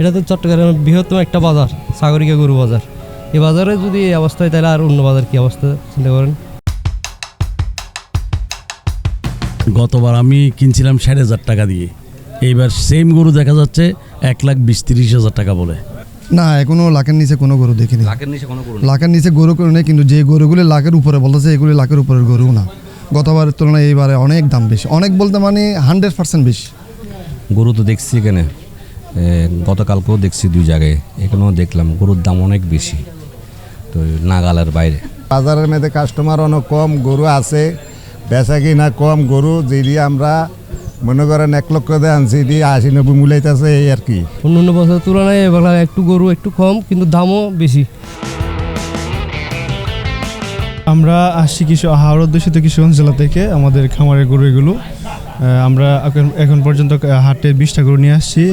এটা তো চট্টগ্রামের বৃহত্তম একটা বাজার সাগরিকা গরু বাজার। এই বাজারে যদি এই অবস্থা হয় তাহলে আর অন্য বাজার কি অবস্থা চিন্তা করেন? গতবার আমি কিনছিলাম ষাট হাজার টাকা দিয়ে। এইবার সেম গরু দেখা যাচ্ছে এক লাখ বিশ তিরিশ হাজার টাকা বলে। না এখনও লাখের নিচে কোনো গরু দেখিনি। লাখের নিচে কোনো গরু লাখের নিচে গরু করে নেই কিন্তু যে গরুগুলি লাখের উপরে বলতেছে এগুলি লাখের উপরের গরু না। গতবারের তুলনায় এইবারে অনেক দাম বেশি। অনেক বলতে মানে হান্ড্রেড পার্সেন্ট বেশি। গরু তো দেখছি এখানে। গতকালকেও দেখছি দুই জায়গায়। এখানেও দেখলাম গরুর দাম অনেক বেশি। তো নাগালের বাইরে। বাজারের মধ্যে কাস্টমার অনেক কম গরু আছে বেচা কিনা কম গরু যদি আমরা মনে করেন এক লক্ষ দিয়ে আনছি দিয়ে আশি নব্বই মূলাইতেছে এই আর কি। অন্য অন্য বছরের তুলনায় এবার একটু গরু একটু কম কিন্তু দামও বেশি। আমরা আসছি কিছু হাওড়া দূষিত কিশোরগঞ্জ জেলা থেকে আমাদের খামারের গরু এগুলো আমরা এখন- এখন পর্যন্ত হাটে বিশটা গরু নিয়ে আসছি।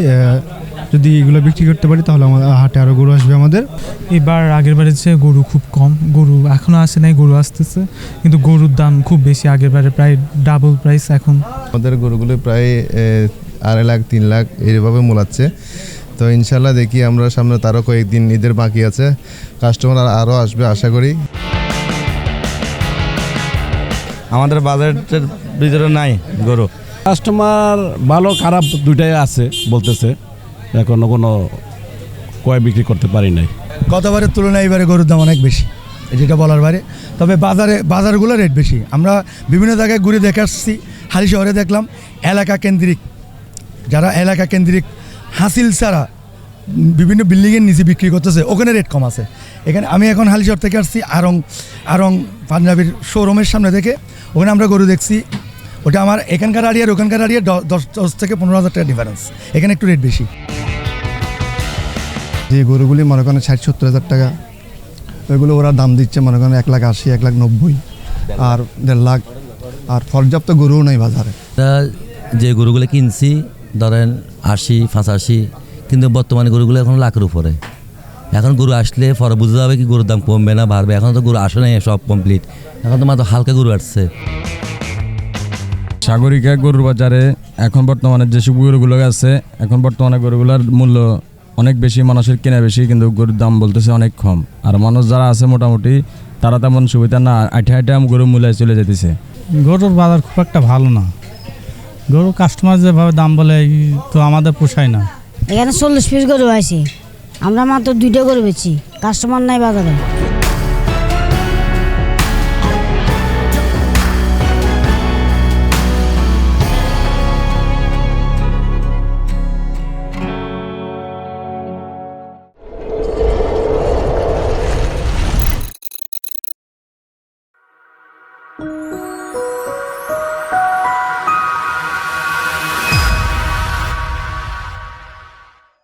যদি এগুলো বিক্রি করতে পারি তাহলে আমাদের হাটে আরও গরু আসবে আমাদের। এবার আগের বারের চেয়ে গরু খুব কম। গরু এখনও আসে নাই গরু আসতেছে। কিন্তু গরুর দাম খুব বেশি। আগের বারে প্রায় ডাবল প্রাইস এখন আমাদের গরুগুলো প্রায় আড়াই লাখ তিন লাখ এইভাবে মোলাচ্ছে। তো ইনশাল্লাহ দেখি আমরা সামনে তারও কয়েকদিন ঈদের বাকি আছে। কাস্টমার আরও আসবে আশা করি। আমাদের বাজেটের ভিতরে নাই গরু। কাস্টমার ভালো খারাপ দুইটাই আছে বলতেছে। এখনও কোনো কয় বিক্রি করতে পারি নাই। গতবারের তুলনায় এবারে গরুর দাম অনেক বেশি যেটা বলার বাইরে। তবে বাজারে বাজারগুলো রেট বেশি। আমরা বিভিন্ন জায়গায় ঘুরে দেখে আসছি হালি শহরে দেখলাম এলাকা কেন্দ্রিক। যারা এলাকা কেন্দ্রিক হাসিল ছাড়া বিভিন্ন বিল্ডিংয়ের নিচে বিক্রি করতেছে ওখানে রেট কম আছে। এখানে আমি এখন হালিশহর থেকে আসছি আরং আরং পাঞ্জাবির শোরুমের সামনে থেকে ওখানে আমরা গরু দেখছি। ওটা আমার এখানকার আড়ি আর ওখানকার আড়িয়ে দশ দশ থেকে পনেরো হাজার টাকা ডিফারেন্স এখানে একটু রেট বেশি। যে গরুগুলি মনে করেন ষাট সত্তর হাজার টাকা ওইগুলো ওরা দাম দিচ্ছে মনে করেন এক লাখ আশি এক লাখ নব্বই আর দেড় লাখ। আর পর্যাপ্ত গরুও নেই বাজারে। যে গরুগুলো কিনছি ধরেন আশি পঁচাশি কিন্তু বর্তমানে গরুগুলো এখন লাখের উপরে। এখন গরু আসলে পরে বুঝতে হবে কি গরুর দাম কমবে না বাড়বে। এখন তো গরু আসে নাই সব কমপ্লিট এখন তো মাত্র হালকা গরু আসছে। সাগরিকা গরুর বাজারে এখন বর্তমানে যেসব গরুগুলো আছে এখন বর্তমানে গরুগুলোর মূল্য অনেক বেশি মানুষের কেনা বেশি কিন্তু গরুর দাম বলতেছে অনেক কম। আর মানুষ যারা আছে মোটামুটি তারা তেমন সুবিধা না আঠে আঠে গরু মূল্যে চলে যেতেছে গরুর বাজার খুব একটা ভালো না। গরু কাস্টমার যেভাবে দাম বলে তো আমাদের পোষায় না। এখানে চল্লিশ পিস গরু আছে। আমরা মাত্র দুইটা করে বেছি কাস্টমার নাই বাজারে।